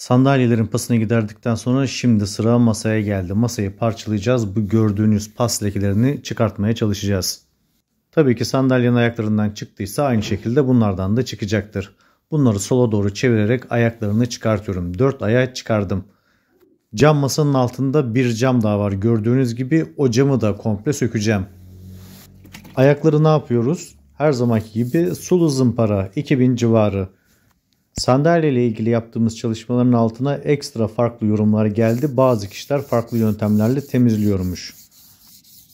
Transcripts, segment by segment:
Sandalyelerin pasını giderdikten sonra şimdi sıra masaya geldi. Masayı parçalayacağız. Bu gördüğünüz pas lekelerini çıkartmaya çalışacağız. Tabii ki sandalyenin ayaklarından çıktıysa aynı şekilde bunlardan da çıkacaktır. Bunları sola doğru çevirerek ayaklarını çıkartıyorum. 4 ayağı çıkardım. Cam masanın altında bir cam daha var. Gördüğünüz gibi o camı da komple sökeceğim. Ayakları ne yapıyoruz? Her zamanki gibi sulu zımpara 2000 civarı. Sandalye ile ilgili yaptığımız çalışmaların altına ekstra farklı yorumlar geldi. Bazı kişiler farklı yöntemlerle temizliyormuş.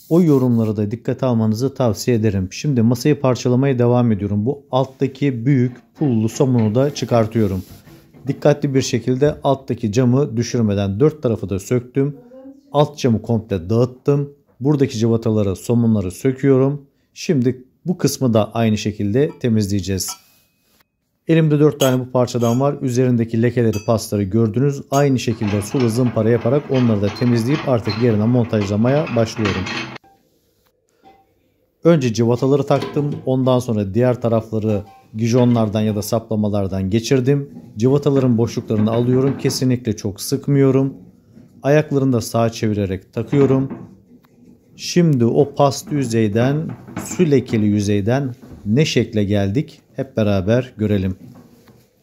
O yorumları da dikkate almanızı tavsiye ederim. Şimdi masayı parçalamaya devam ediyorum. Bu alttaki büyük pullu somunu da çıkartıyorum. Dikkatli bir şekilde alttaki camı düşürmeden dört tarafı da söktüm. Alt camı komple dağıttım. Buradaki cıvataları, somunları söküyorum. Şimdi bu kısmı da aynı şekilde temizleyeceğiz. Elimde 4 tane bu parçadan var. Üzerindeki lekeleri, pasları gördünüz. Aynı şekilde sulu zımpara yaparak onları da temizleyip artık yerine montajlamaya başlıyorum. Önce cıvataları taktım. Ondan sonra diğer tarafları gijonlardan ya da saplamalardan geçirdim. Cıvataların boşluklarını alıyorum. Kesinlikle çok sıkmıyorum. Ayaklarını da sağa çevirerek takıyorum. Şimdi o pastı yüzeyden, su lekeli yüzeyden ne şekle geldik hep beraber görelim.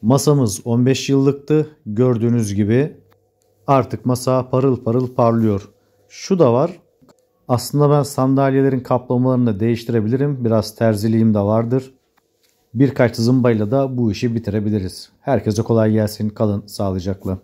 Masamız 15 yıllıktı. Gördüğünüz gibi artık masa parıl parıl parlıyor. Şu da var. Aslında ben sandalyelerin kaplamalarını da değiştirebilirim. Biraz terziliğim de vardır. Birkaç zımbayla da bu işi bitirebiliriz. Herkese kolay gelsin. Kalın sağlıcakla.